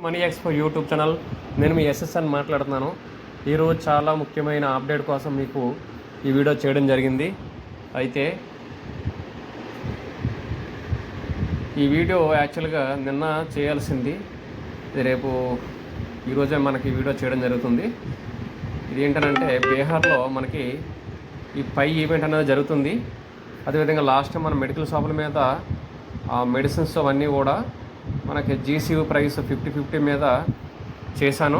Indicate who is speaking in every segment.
Speaker 1: Money expo YouTube channel నేను మీ SSN మాట్లాడుతున్నాను. ఈరోజు చాలా ముఖ్యమైన అప్డేట్ కోసం మీకు ఈ వీడియో చేయడం జరిగింది. అయితే ఈ వీడియో యాక్చువల్గా నిన్న చేయాల్సింది. రేపు ఈరోజే మనకి వీడియో చేయడం జరుగుతుంది. ఇది ఏంటంటే బీహార్లో మనకి ఈ పై ఈవెంట్ అనేది జరుగుతుంది. అదేవిధంగా లాస్ట్ టైం మన మెడికల్ షాపుల మీద ఆ మెడిసిన్స్ అవన్నీ కూడా మనకి జీసీయూ ప్రైస్ ఫిఫ్టీ ఫిఫ్టీ మీద చేశాను.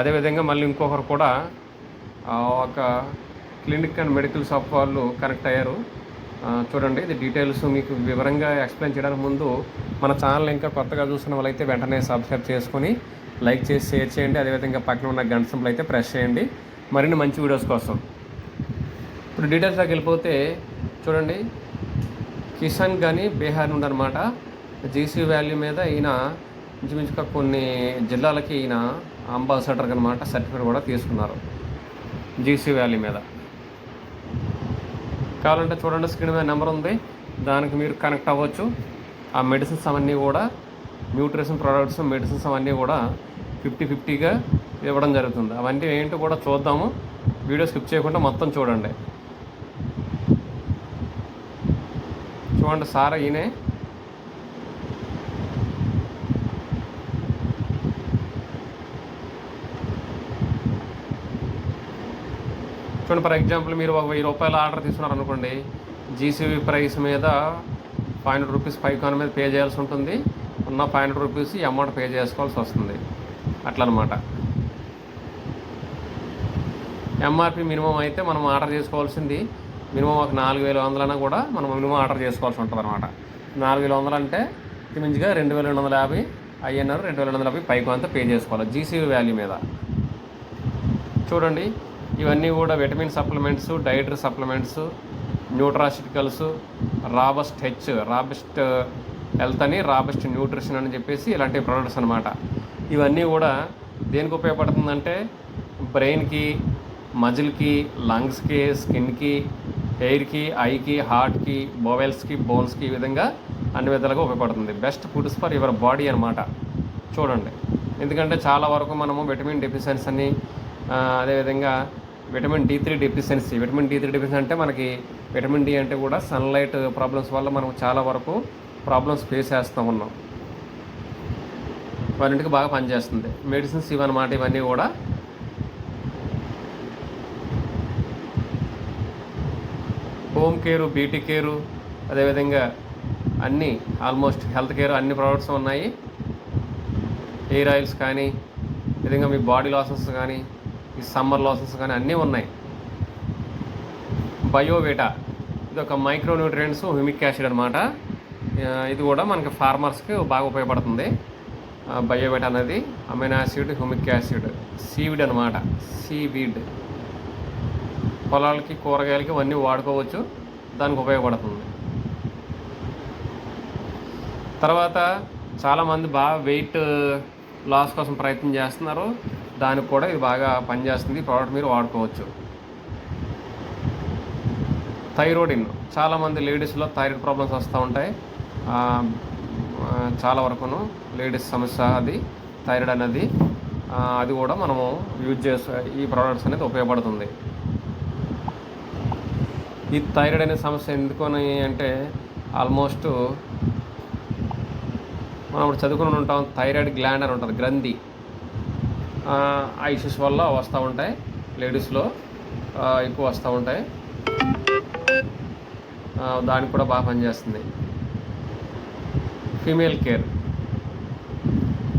Speaker 1: అదేవిధంగా మళ్ళీ ఇంకొకరు కూడా ఒక క్లినిక్ అండ్ మెడికల్ షాప్ వాళ్ళు కనెక్ట్ అయ్యారు. చూడండి ఇది డీటెయిల్స్ మీకు వివరంగా ఎక్స్ప్లెయిన్ చేయడానికి ముందు మన ఛానల్ ఇంకా కొత్తగా చూసిన వాళ్ళైతే వెంటనే సబ్స్క్రైబ్ చేసుకొని లైక్ చేసి షేర్ చేయండి. అదేవిధంగా పక్కన ఉన్న గంట సింపుల్ అయితే ప్రెస్ చేయండి. మరిన్ని మంచి వీడియోస్ కోసం. ఇప్పుడు డీటెయిల్స్లోకి వెళ్ళిపోతే చూడండి కిసాన్ కానీ బీహార్ నుండి అనమాట జీసీ వాల్యూ మీద ఈయన ఇంచుమించుగా కొన్ని జిల్లాలకి ఈయన అంబాసిడర్ అనమాట సర్టిఫికేట్ కూడా తీసుకున్నారు జీసీ వ్యాలీ మీద. కావాలంటే చూడండి స్క్రీన్ మీద నెంబర్ ఉంది. దానికి మీరు కనెక్ట్ అవ్వచ్చు. ఆ మెడిసిన్స్ అవన్నీ కూడా న్యూట్రిషన్ ప్రోడక్ట్స్ మెడిసిన్స్ అవన్నీ కూడా ఫిఫ్టీ ఫిఫ్టీగా ఇవ్వడం జరుగుతుంది. అవన్నీ ఏంటో కూడా చూద్దాము. వీడియో స్కిప్ చేయకుండా మొత్తం చూడండి. చూడండి సార్ ఈయనే చూడండి ఫర్ ఎగ్జాంపుల్ మీరు ఒక వెయ్యి రూపాయల ఆర్డర్ తీసుకున్నారు అనుకోండి జీసీబీ ప్రైస్ మీద ఫైవ్ హండ్రెడ్ రూపీస్ ఫైవ్ కాన్ మీద పే చేయాల్సి ఉంటుంది. ఉన్న ఫైవ్ హండ్రెడ్ రూపీస్ ఈ అమౌంట్ పే చేసుకోవాల్సి వస్తుంది. అట్లా అనమాట ఎంఆర్పి మినిమం అయితే మనం ఆర్డర్ చేసుకోవాల్సింది మినిమం ఒక నాలుగు వేల వందలైనా కూడా మనం మినిమం ఆర్డర్ చేసుకోవాల్సి ఉంటుంది అనమాట నాలుగు వేల వందలు అంటే మించిగా రెండు వేల రెండు వందల యాభై ఐఎన్ఆర్ రెండు వేల రెండు వందల యాభై పైకి అంతా పే చేసుకోవాలి జీసీబీ వాల్యూ మీద. చూడండి. ఇవన్నీ కూడా vitamin supplements dietary supplements nutraceuticals robust H robust health అని రాబస్ట్ న్యూట్రిషన్ అని చెప్పేసి ఇలాంటి ప్రొడక్ట్స్ అనమాట ఇవన్నీ కూడా దేనికి ఉపయోగపడుతుందంటే బ్రెయిన్కి మజిల్కి లంగ్స్కి స్కిన్కి హెయిర్కి ఐకి హార్ట్కి బోవెల్స్కి బోన్స్కి ఈ విధంగా అన్ని విధాలుగా ఉపయోగపడుతుంది. Best foods for your body అనమాట చూడండి. ఎందుకంటే చాలా వరకు మనము విటమిన్ డెఫిషియన్స్ అని అదేవిధంగా vitamin D three deficiency. Vitamin D three deficiency అంటే మనకి విటమిన్ డి అంటే కూడా సన్లైట్ ప్రాబ్లమ్స్ వల్ల మనం చాలా వరకు ప్రాబ్లమ్స్ ఫేస్ చేస్తూ ఉన్నాం. వారింటికి బాగా పనిచేస్తుంది. మెడిసిన్స్ ఇవన్నమాట ఇవన్నీ కూడా హోమ్ కేరు బీటీ కేరు అదేవిధంగా అన్నీ ఆల్మోస్ట్ హెల్త్ కేర్ అన్ని ప్రోడక్ట్స్ ఉన్నాయి. హెయిర్ ఆయిల్స్ కానీ విధంగా మీ బాడీ లాసెస్ కానీ ఈ సమ్మర్ లాసెస్ కానీ అన్నీ ఉన్నాయి. బయోవేటా ఇది ఒక మైక్రో న్యూట్రియంట్స్ హ్యూమిక్ యాసిడ్ అనమాట ఇది కూడా మనకి ఫార్మర్స్కి బాగా ఉపయోగపడుతుంది. బయోవేటా అనేది amino acid humic acid seaweed అనమాట సీవీడ్. పొలాలకి కూరగాయలకి ఇవన్నీ వాడుకోవచ్చు. దానికి ఉపయోగపడుతుంది. తర్వాత చాలామంది బాగా వెయిట్ లాస్ కోసం ప్రయత్నం చేస్తున్నారు. దానికి కూడా ఇది బాగా పనిచేస్తుంది. ప్రోడక్ట్ మీరు వాడుకోవచ్చు. థైరాయిడిన్ చాలామంది లేడీస్లో థైరాయిడ్ ప్రాబ్లమ్స్ వస్తూ ఉంటాయి. చాలా వరకును లేడీస్ సమస్య అది థైరాయిడ్ అనేది. అది కూడా మనము యూజ్ చేసే ఈ ప్రోడక్ట్స్ అనేది ఉపయోగపడుతుంది. ఈ థైరాయిడ్ అనే సమస్య ఎందుకని అంటే ఆల్మోస్ట్ మనం ఇప్పుడు చదువుకుని ఉంటాం థైరాయిడ్ గ్లాండ్ అని ఉంటుంది గ్రంథి. ఆ ఇష్యూస్ వల్ల వస్తూ ఉంటాయి. లేడీస్లో ఎక్కువ వస్తూ ఉంటాయి. దానికి కూడా బాగా పనిచేస్తుంది. Female care.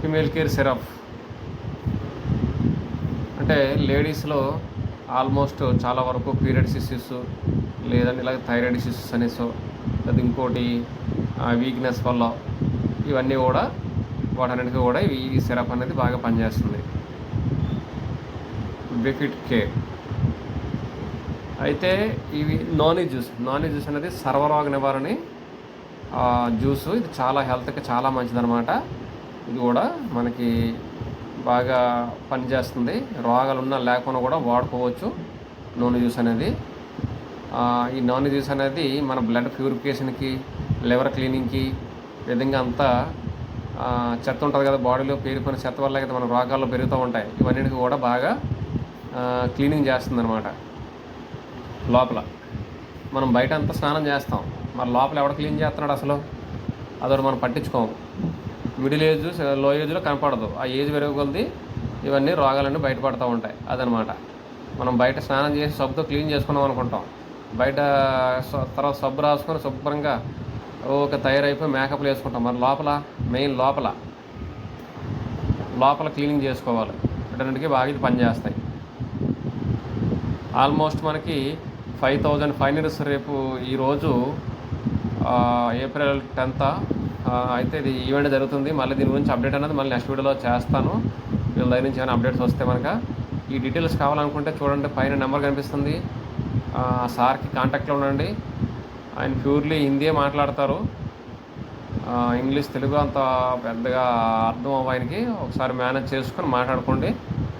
Speaker 1: Female care syrup. అంటే లేడీస్లో ఆల్మోస్ట్ చాలా వరకు పీరియడ్స్ ఇష్యూస్ లేదంటే ఇలాగ థైరాయిడ్ ఇష్యూస్ అనేసో లేదా ఇంకోటి వీక్నెస్ వల్ల ఇవన్నీ కూడా వాటన్నిటికీ కూడా ఈ ఈ సిరప్ అనేది బాగా పనిచేస్తుంది. బెఫిట్ కేర్ అయితే ఇవి నాని జ్యూస్. నాని జ్యూస్ అనేది సర్వరోగ నివారణ జ్యూస్. ఇది చాలా హెల్త్కి చాలా మంచిదన్నమాట. ఇది కూడా మనకి బాగా పనిచేస్తుంది. రోగాలు ఉన్నా లేకుండా కూడా వాడుకోవచ్చు నూనె జ్యూస్ అనేది. ఈ నూనె జ్యూస్ అనేది మన బ్లడ్ ప్యూరిఫికేషన్కి లివర్ క్లీనింగ్కి విధంగా అంతా చెత్త ఉంటుంది కదా బాడీలో పేరుకున్న చెత్త వల్ల అయితే మన రోగాల్లో పెరుగుతూ ఉంటాయి. ఇవన్నిటికి కూడా బాగా క్లీనింగ్ చేస్తుందనమాట లోపల. మనం బయట అంతా స్నానం చేస్తాం. మరి లోపల ఎవడ క్లీన్ చేస్తున్నాడు అసలు? అదొకటి మనం పట్టించుకోము. మిడిల్ ఏజ్లో ఏజ్లో కనపడదు. ఆ ఏజ్ పెరుగు కొలది ఇవన్నీ రోగాలన్నీ బయటపడుతూ ఉంటాయి. అదనమాట మనం బయట స్నానం చేసి సబ్బుతో క్లీన్ చేసుకున్నాం అనుకుంటాం. బయట తర్వాత సబ్బు రాసుకొని శుభ్రంగా ఓకే తయారైపోయి మేకప్లు వేసుకుంటాం. మరి లోపల మెయిన్ లోపల. లోపల క్లీనింగ్ చేసుకోవాలి. వీటన్నిటికీ బాగా ఇది పనిచేస్తాయి. ఆల్మోస్ట్ మనకి ఫైవ్ థౌజండ్ ఫైనల్స్ రేపు ఈరోజు ఏప్రిల్ టెన్త్ అయితే ఇది ఈవెంట్ జరుగుతుంది. మళ్ళీ దీని గురించి అప్డేట్ అనేది మళ్ళీ నెక్స్ట్ వీడియోలో చేస్తాను. వీళ్ళ దగ్గర నుంచి ఏమైనా అప్డేట్స్ వస్తే మనక ఈ డీటెయిల్స్ కావాలనుకుంటే చూడండి పైన నెంబర్ కనిపిస్తుంది. సార్కి కాంటాక్ట్లో ఉండండి. ఆయన ప్యూర్లీ హిందీ మాట్లాడతారు. ఇంగ్లీష్ తెలుగు అంత పెద్దగా అర్థం అవ్వ ఆయనకి ఒకసారి మేనేజ్ చేసుకొని మాట్లాడుకోండి.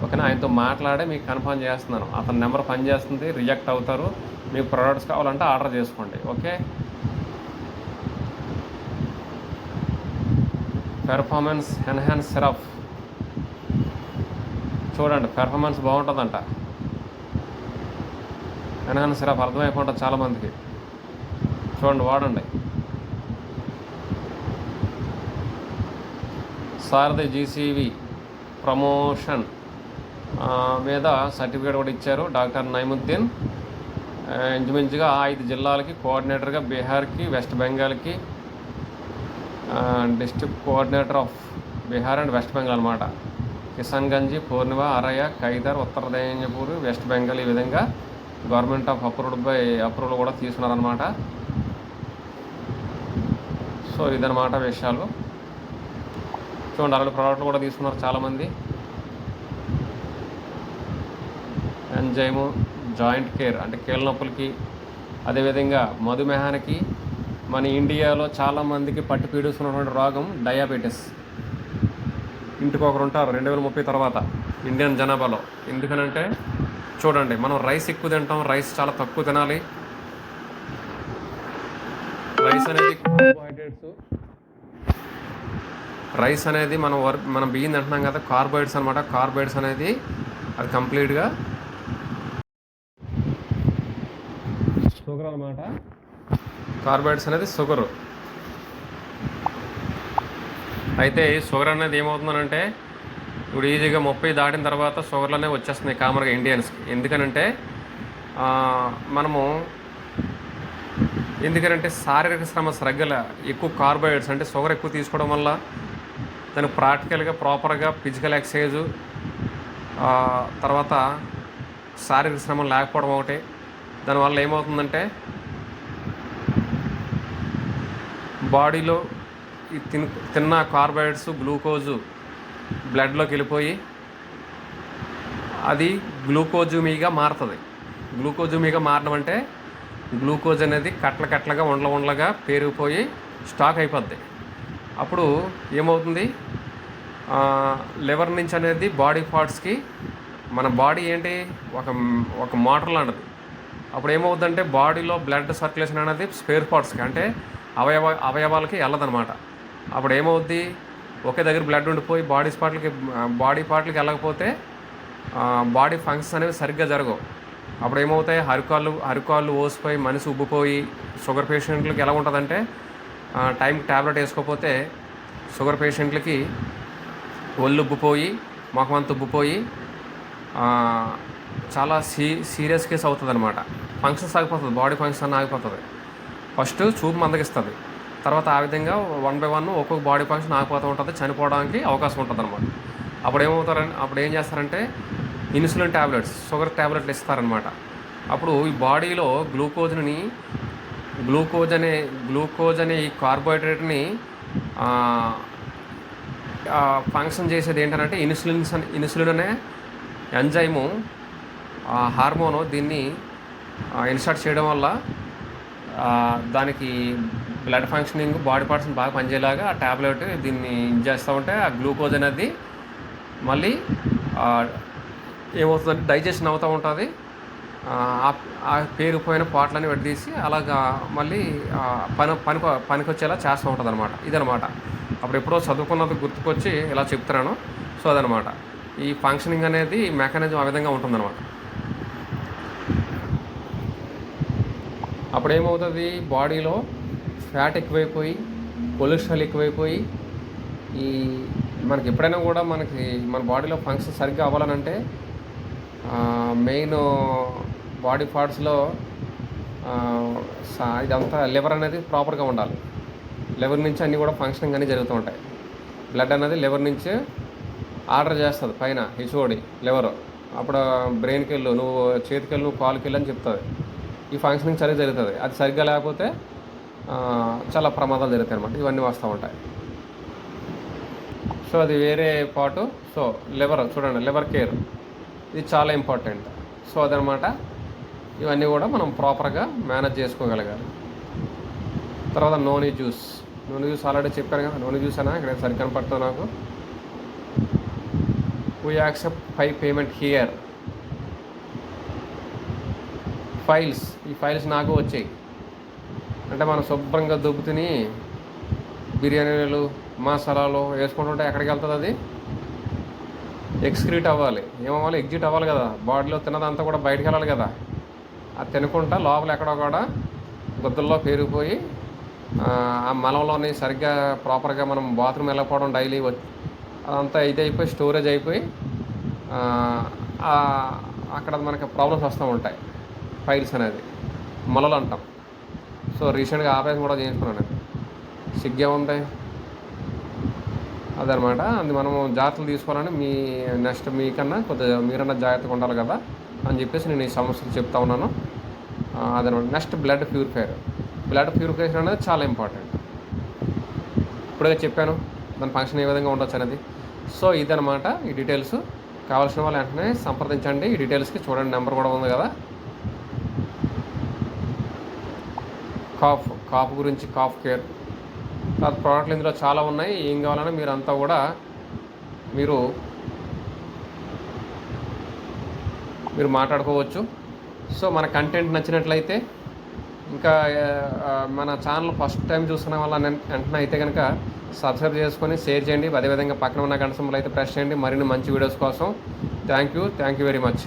Speaker 1: ఓకేనా? ఆయనతో మాట్లాడే మీకు కన్ఫర్మ్ చేస్తున్నాను. అతని నెంబర్ పనిచేస్తుంది రిజెక్ట్ అవుతారు. మీకు ప్రొడక్ట్స్ కావాలంటే ఆర్డర్ చేసుకోండి ఓకే? పెర్ఫార్మెన్స్ ఎన్హాన్స్ సిరప్ చూడండి పెర్ఫార్మెన్స్ బాగుంటుందంట. ఎన్హాన్స్ సిరప్ అర్థమైపోతుంది చాలామందికి. చూడండి వాడండి. సారథి జీసీవి ప్రమోషన్. మీద సర్టిఫికేట్ కూడా ఇచ్చారు డాక్టర్ నైముద్దీన్. ఆ, ఇంచుమించుగా ఐదు జిల్లాలకి కోఆర్డినేటర్గా బీహార్కి west బెంగాల్కి district coordinator of Bihar and west Bengal అనమాట కిషన్గంజ్ పూర్ణిమ అరయ ఖైదర్ ఉత్తర దయంజపూర్ వెస్ట్ బెంగాల్ ఈ విధంగా government of approved by approval కూడా తీసుకున్నారనమాట సో ఇదనమాట విషయాలు. చూడండి అలాంటి ప్రోడక్ట్లు కూడా తీసుకున్నారు చాలామంది. ఎంజైము జాయింట్ కేర్ అంటే కీళ్ళ నొప్పులకి అదేవిధంగా మధుమేహానికి మన ఇండియాలో చాలామందికి పట్టు పీడిస్తున్నటువంటి రోగం డయాబెటీస్. ఇంటికొకరు ఉంటారు రెండు వేల ముప్పై తర్వాత ఇండియన్ జనాభాలో. ఎందుకనంటే చూడండి మనం రైస్ ఎక్కువ తింటాం రైస్ చాలా తక్కువ తినాలి. రైస్ అనేది కార్బోహైడ్రేట్స్. రైస్ అనేది మనం వర్ మనం బియ్యం తింటున్నాం కదా కార్బోహైడ్రేట్స్ అనమాట కార్బోహైడ్రేట్స్ అనేది అది కంప్లీట్గా షుగర్ అనమాట కార్బోహైడ్రేట్స్ అనేది షుగర్. అయితే షుగర్ అనేది ఏమవుతుందనంటే ఇప్పుడు ఈజీగా ముప్పై దాటిన తర్వాత షుగర్లోనే వచ్చేస్తుంది వచ్చేస్తున్నాయి కామన్గా ఇండియన్స్కి ఎందుకనంటే మనము ఎందుకనంటే శారీరక శ్రమ సరిగ్గా ఎక్కువ కార్బోహైడ్రేట్స్ అంటే షుగర్ ఎక్కువ తీసుకోవడం వల్ల దానికి ప్రాక్టికల్గా ప్రాపర్గా ఫిజికల్ ఎక్సర్సైజు తర్వాత శారీరక శ్రమ లేకపోవడం ఒకటి. దానివల్ల ఏమవుతుందంటే బాడీలో ఈ తిన్ తిన్న కార్బోహైడ్రేట్స్ గ్లూకోజు బ్లడ్లోకి వెళ్ళిపోయి అది గ్లూకోజుమీగా మారుతుంది. గ్లూకోజుమీగా మారడం అంటే గ్లూకోజ్ అనేది కట్ల కట్లగా ఉండల ఉండలగా పేరుకుపోయి స్టాక్ అయిపోద్ది. అప్పుడు ఏమవుతుంది? లివర్ నుంచి అనేది బాడీ పార్ట్స్కి మన బాడీ ఏంటి? ఒక ఒక మోటార్ లాంటిది. అప్పుడు ఏమవుతుందంటే బాడీలో బ్లడ్ సర్క్యులేషన్ అనేది స్పేర్ పార్ట్స్కి అంటే అవయవ అవయవాలకి వెళ్ళదనమాట అప్పుడు ఏమవుద్ది ఒకే దగ్గర బ్లడ్ ఉండిపోయి బాడీ పార్ట్లకి బాడీ పార్ట్లకి వెళ్ళకపోతే బాడీ ఫంక్షన్స్ అనేవి సరిగ్గా జరగవు. అప్పుడు ఏమవుతాయి హరికాళ్ళు హరికాళ్ళు ఓసిపోయి మనిషి ఉబ్బిపోయి షుగర్ పేషెంట్లకి ఎలా ఉంటుందంటే టైంకి ట్యాబ్లెట్ వేసుకోకపోతే షుగర్ పేషెంట్లకి ఒళ్ళు ఉబ్బిపోయి మొఖం ఉబ్బిపోయి చాలా సీ సీరియస్ కేసు అవుతుంది అనమాట ఫంక్షన్స్ ఆగిపోతుంది బాడీ ఫంక్షన్ ఆగిపోతుంది. ఫస్ట్ చూపు మందగిస్తుంది. తర్వాత ఆ విధంగా వన్ బై వన్ ఒక్కొక్క బాడీ ఫంక్షన్ ఆగిపోతూ ఉంటుంది చనిపోవడానికి అవకాశం ఉంటుంది అనమాట అప్పుడు ఏమవుతారని అప్పుడు ఏం చేస్తారంటే ఇన్సులిన్ ట్యాబ్లెట్స్ షుగర్ ట్యాబ్లెట్లు ఇస్తారనమాట అప్పుడు ఈ బాడీలో గ్లూకోజ్ని గ్లూకోజ్ అనే గ్లూకోజ్ అనే ఈ కార్బోహైడ్రేట్ని ఫంక్షన్ చేసేది ఏంటంటే ఇన్సులిన్స్ ఇన్సులిన్ అనే ఎంజైము హార్మోను దీన్ని ఇన్సర్ట్ చేయడం వల్ల దానికి బ్లడ్ ఫంక్షనింగ్ బాడీ పార్ట్స్ బాగా పనిచేయలాగా ఆ ట్యాబ్లెట్ దీన్ని చేస్తూ ఉంటే ఆ గ్లూకోజ్ అనేది మళ్ళీ ఆ, ఏమవుతుందంటే డైజెషన్ అవుతూ ఉంటుంది. ఆ పేరుపోయిన పాటలని విడదీసి అలాగా మళ్ళీ పని పని పనికొచ్చేలా చేస్తూ ఉంటుంది అనమాట ఇదనమాట అప్పుడు ఎప్పుడో చదువుకున్నది గుర్తుకొచ్చి ఇలా చెప్తున్నాను. సో అదనమాట ఈ ఫంక్షనింగ్ అనేది మెకానిజం ఆ విధంగా ఉంటుందన్నమాట. అప్పుడు ఏమవుతుంది బాడీలో ఫ్యాట్ ఎక్కువైపోయి కొలెస్ట్రాల్ ఎక్కువైపోయి ఈ మనకి ఎప్పుడైనా కూడా మనకి మన బాడీలో ఫంక్షన్ సరిగ్గా అవ్వాలనంటే మెయిన్ బాడీ పార్ట్స్లో ఇదంతా లివర్ అనేది ప్రాపర్గా ఉండాలి. లివర్ నుంచి అన్నీ కూడా ఫంక్షనింగ్ అన్నీ జరుగుతూ ఉంటాయి. బ్లడ్ అనేది లివర్ నుంచి ఆర్డర్ చేస్తుంది పైన హెచ్ఓడి లివర్. అప్పుడు బ్రెయిన్కి వెళ్ళు నువ్వు చేతికి వెళ్ళు నువ్వు కాలుకి వెళ్ళు అని చెప్తుంది. ఈ ఫంక్షనింగ్ సరిగ్గా జరుగుతుంది. అది సరిగ్గా లేకపోతే చాలా ప్రమాదాలు జరుగుతాయి అనమాట ఇవన్నీ వస్తూ ఉంటాయి. సో అది వేరే పాటు సో లివర్ చూడండి లివర్ కేర్ ఇది చాలా ఇంపార్టెంట్ సో అదనమాట ఇవన్నీ కూడా మనం ప్రాపర్గా మేనేజ్ చేసుకోగలగాలి. తర్వాత నోని జ్యూస్ నూనె జ్యూస్ ఆల్రెడీ చెప్పాను కదా నూనె జ్యూస్ అనా ఇక్కడ సరిగ్గా కనపడుతుంది నాకు. We accept five payment here files ఈ ఫైల్స్ నాకు వచ్చాయి. అంటే మనం శుభ్రంగా దుబ్బు తిని బిర్యానీలు మసాలాలు వేసుకుంటుంటే ఎక్కడికి వెళ్తుంది అది? ఎక్స్క్రీట్ అవ్వాలి. ఏమవ్వాలి? ఎగ్జిట్ అవ్వాలి కదా. బాడీలో తిన్నదంతా కూడా బయటికి వెళ్ళాలి కదా. అది తినకుండా లోపల ఎక్కడో కూడా గుద్దల్లో పేరుకుపోయి ఆ మలంలోని సరిగ్గా ప్రాపర్గా మనం బాత్రూమ్ వెళ్ళకపోవడం డైలీ అదంతా ఇది అయిపోయి స్టోరేజ్ అయిపోయి అక్కడ మనకి ప్రాబ్లమ్స్ వస్తూ ఉంటాయి. ఫైల్స్ అనేది మొలలు అంటాం. సో రీసెంట్గా ఆపరేషన్ కూడా చేయించుకున్నాను నేను. సిగ్గే ఉంది అదనమాట. అది మనము జాగ్రత్తలు తీసుకోవాలని మీ నెక్స్ట్ మీకన్నా కొద్దిగా మీరన్నా జాగ్రత్తగా ఉండాలి కదా అని చెప్పేసి నేను ఈ సమస్యలు చెప్తా ఉన్నాను. అదనమాట. Next blood purifier blood purification అనేది చాలా ఇంపార్టెంట్. ఇప్పుడే చెప్పాను దాని ఫంక్షన్ ఏ విధంగా ఉండొచ్చు అనేది. సో ఇదనమాట ఈ డీటెయిల్స్. కావాల్సిన వాళ్ళు వెంటనే సంప్రదించండి. ఈ డీటెయిల్స్కి చూడండి. నెంబర్ కూడా ఉంది కదా. కాఫ్ కాఫ్ గురించి కాఫ్ కేర్. తర్వాత ప్రోడక్ట్లు ఇందులో చాలా ఉన్నాయి. ఏం కావాలన్నా మీరు అంతా కూడా మీరు మీరు మాట్లాడుకోవచ్చు. సో మన కంటెంట్ నచ్చినట్లయితే ఇంకా మన ఛానల్ ఫస్ట్ టైం చూస్తున్న వాళ్ళ వెంటనే అయితే కనుక సబ్స్క్రైబ్ చేసుకొని షేర్ చేయండి. అదేవిధంగా పక్కన ఉన్న గంట అయితే ప్రెస్ చేయండి. మరిన్ని మంచి వీడియోస్ కోసం. Thank you. Thank you very much.